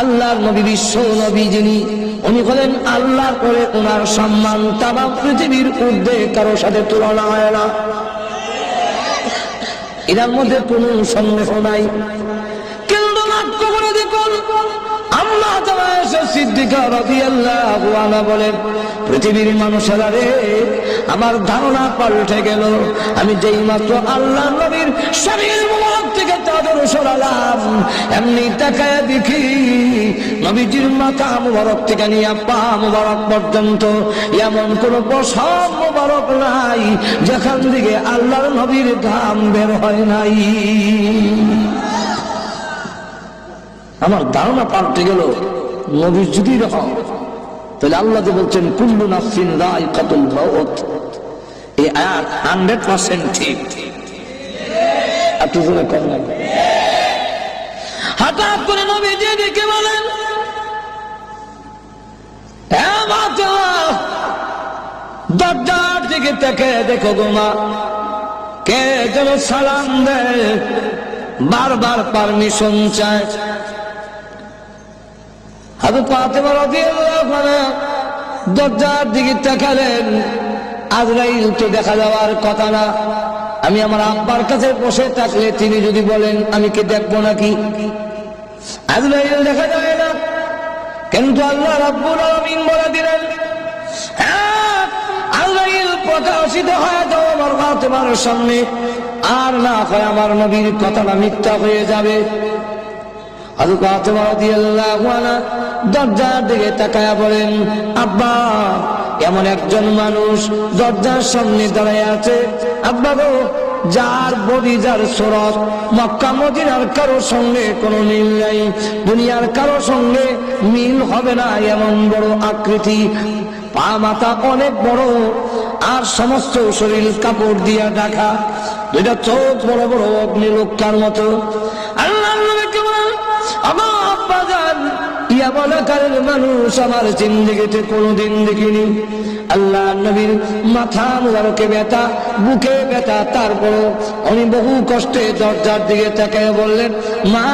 আল্লাহর নবী বিশ্ব নবী যিনি, উনি হলেন আল্লাহর করে ওনার সম্মান তাম পৃথিবীর ঊর্ধ্বে কারও সাথে তুলনা হয় না। এটার মধ্যে কোনো সন্দেহ নাই। কিন্তু করে দেখুন, আল্লাহ সিদ্দিকা রাদিয়াল্লাহু আনহা বলেন, পৃথিবীর মানুষেরা রে, আমার ধারণা পাল্টে গেল। আমি যেই মাত্র আল্লাহ নবীর শরীর মুবারক তাদের সরালাম এমনি তাকায় দেখি নবীজির মাথা মুবারক থেকে নিয়ে মুবারক পর্যন্ত এমন কোন মুবারক নাই, যেখান থেকে আল্লাহর নবীর ঘাম বের হয় নাই। আমার ধারণা পাল্টে গেল নবীর যদি রকম তাহলে আল্লাহ যে বলছেন, কুল্লু নাফসিন রাই কাতুল মাউত এই আয়াত হান্ড্রেড পার্সেন্ট ঠিক। একটু জোরে কম লাগবে হঠাৎ করে নবী যে ডেকে বলেন "হ্যাঁ, বাচ্চা, দরজার দিকে থেকে দেখো গোমা কে যেন সালাম দেয় বারবার পারমিশন চায়। হাতে আনহা দরজার দিকে তাকালেন। আজরাইল তো দেখা যাওয়ার কথা না। আমি আমার আব্বার কাছে বসে থাকলে তিনি যদি বলেন আমি কি দেখব নাকি? আজরাইল দেখা যায় না। কিন্তু আল্লাহ রাব্বুল আলামিন বলে দিলেন হ্যাঁ, আজরাইল প্রকাশিত আমার সামনে। আর না হয় আমার নবীর কথাটা মিথ্যা হয়ে যাবে। রাদিয়াল্লাহু আনহা দরজার দিকে তাকায়া বলেন আব্বা এমন একজন মানুষ দরজার সামনে দাঁড়ায় আছে। আব্বা গো যার বডি যার সরস মক্কা, মদিনার কারও সঙ্গে কোনো মিল নাই। দুনিয়ার কারও সঙ্গে মিল হবে না এমন বড় আকৃতি। পা মাথা অনেক বড়, আর সমস্ত শরীর কাপড় দিয়া ঢাকা। দুইটা চোখ বড় বড় অগ্নি লোকার মতো। আল্লাহ ইয়া বলাকারের মানুষ আমার জিন্দগিতে কোনোদিন দেখিনি। আল্লাহ নবীর মাথা মুবারকে ব্যথা, বুকে ব্যথা, তারপরও উনি বহু কষ্টে দরজার দিকে তাকায় বললেন, মা,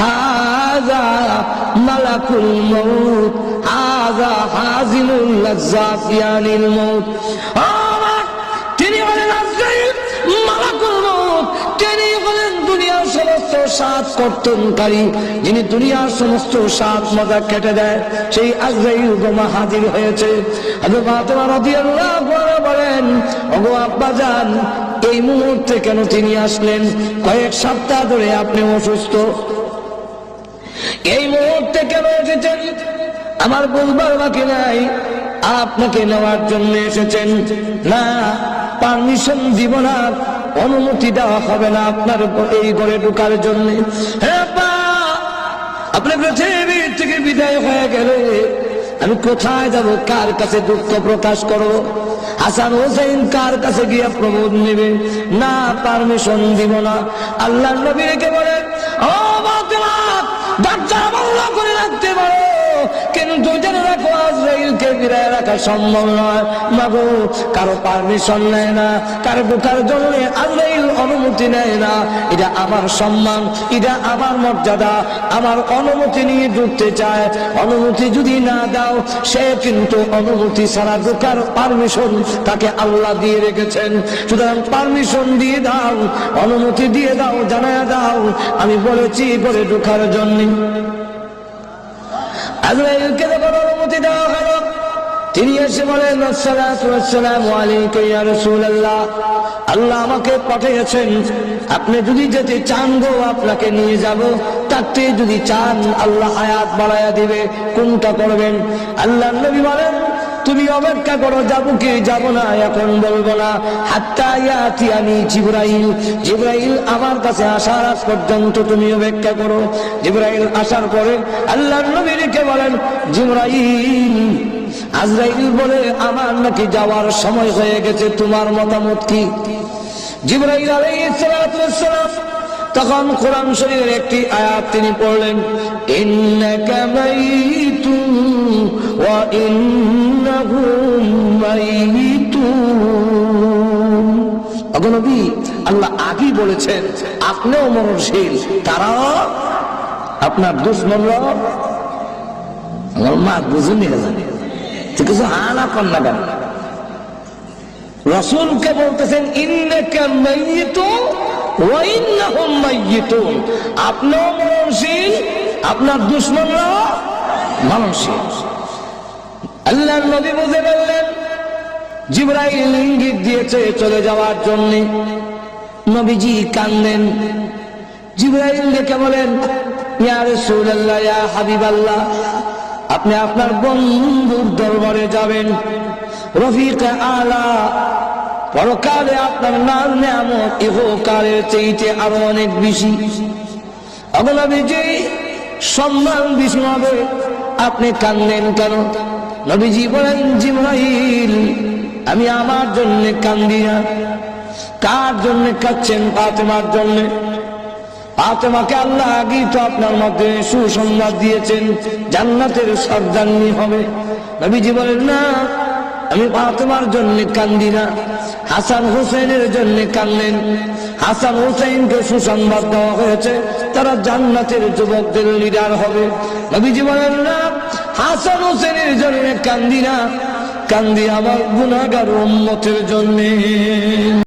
হাজা মালাকুল মউত, হাজা হাজিনুল মউত। আমার তিনি বলেন মালাকুল মউত। তিনি দুনিয়ার স্বাদ কর্তনকারী, যিনি দুনিয়ার সমস্ত স্বাদ মজা কেটে দেয়, সেই হাজির হয়েছে। বলেন আব্বা যান এই মুহূর্তে কেন তিনি আসলেন? কয়েক সপ্তাহ ধরে আপনি অসুস্থ। এই মুহূর্তে কেন এসেছেন? আমার বলবার বাকি নাই, আপনাকে নেওয়ার জন্য এসেছেন। না, পারমিশন দিব না। অনুমতি দেওয়া হবে না আপনার এই ঘরে ঢোকার জন্য। আপনি পৃথিবীর থেকে বিদায় হয়ে গেলে। আমি কোথায় যাব? কার কাছে দুঃখ প্রকাশ করো হাসান হোসেন কার কাছে গিয়ে প্রবোধ নেবে? না, পারমিশন দিব না। আল্লাহ নবীকে বলেন ও বন্ধ করে রাখতে পারো। কিন্তু জেনে রাখো আজরাইলকে বিদায় রাখা সম্ভব নয়? মাগো, কারও পারমিশন নেয় না, কারও ঢোকার জন্য আজরাইল অনুমতি নেয় না। এটা আমার সম্মান, এটা আমার মর্যাদা, আমার অনুমতি নিয়ে ঢুকতে চায়। অনুমতি যদি না দাও, সে কিন্তু অনুমতি ছাড়া ঢোকার পারমিশন তাকে আল্লাহ দিয়ে রেখেছেন। সুতরাং পারমিশন দিয়ে দাও, অনুমতি দিয়ে দাও, জানায় দাও। আমি বলেছি করে ঢোকার জন্য। দেওয়া তিনি আল্লাহ আমাকে পাঠিয়েছেন, আপনি যদি যেতে চান গো, আপনাকে নিয়ে যাব। তাতে যদি চান, আল্লাহ আয়াত বাড়াইয়া দিবে। কোনটা করবেন? আল্লাহ নবী বলেন তুমি অপেক্ষা করো, যাব কি? যাব না, এখন বলব না। হাত্তা ইয়াতি আমি জিব্রাইল। জিব্রাইল আমার কাছে আসার আগ পর্যন্ত তুমি অপেক্ষা করো। জিব্রাইল আসার পরে আল্লাহ নবীকে বলেন, জিব্রাইল। আজরাইল বলে, আমার নাকি যাওয়ার সময় হয়ে গেছে, তোমার মতামত কি? জিব্রাইল আলাইহিস সালাম, তখন কোরআন শরীফের একটি আয়াত তিনি পড়লেন, ইন্নাকা মাইতুন ওয়া অগনবী আল্লাহ আগেই বলেছেন, আপনিও মরণশীল তারাও আপনার দুশ্মনরা আমার মা বুঝুনি কেন? রসুলকে বলতেছেন আপনার দুশ্মনরা মরণশীল। আল্লাহর নবী বুঝে বললেন, জিব্রাইল ইঙ্গিত দিয়েছে চলে যাওয়ার জন্য। নবীজি কান্দেন জিব্রাইল ডেকে বলেন হাবিবাল্লাহ, আপনি আপনার বন্ধুর দরবারে যাবেন। রফিক আলা, পরকালে আপনার নাম নেয়ামত ইহকালের চেয়েতে আরও অনেক বেশি। অবনবীজি সম্মান বেশি হবে। আপনি কান্দেন কেন? নবীজি বলেন জিমাইল আমি আমার জন্য কান্দি না কার জন্য কাচ্ছেন ফাতেমার জন্য? ফাতেমাকে আল্লাহ আগেই তো আপনার মধ্যে সুসংবাদ দিয়েছেন, জান্নাতের সর্দান্নি হবে। নবীজি বলেন, না আমি ফাতেমার জন্য কান্দি না হাসান হুসেনের জন্য কান্দেন হাসান হুসেনকে সুসংবাদ দেওয়া হয়েছে, তারা জান্নাতের যুবকদের লিডার হবে। নবীজি বলেন, না, হাসান হুসেনের জন্য কান্দি না কান্দি আমার গুণাগার উম্মতের জন্য।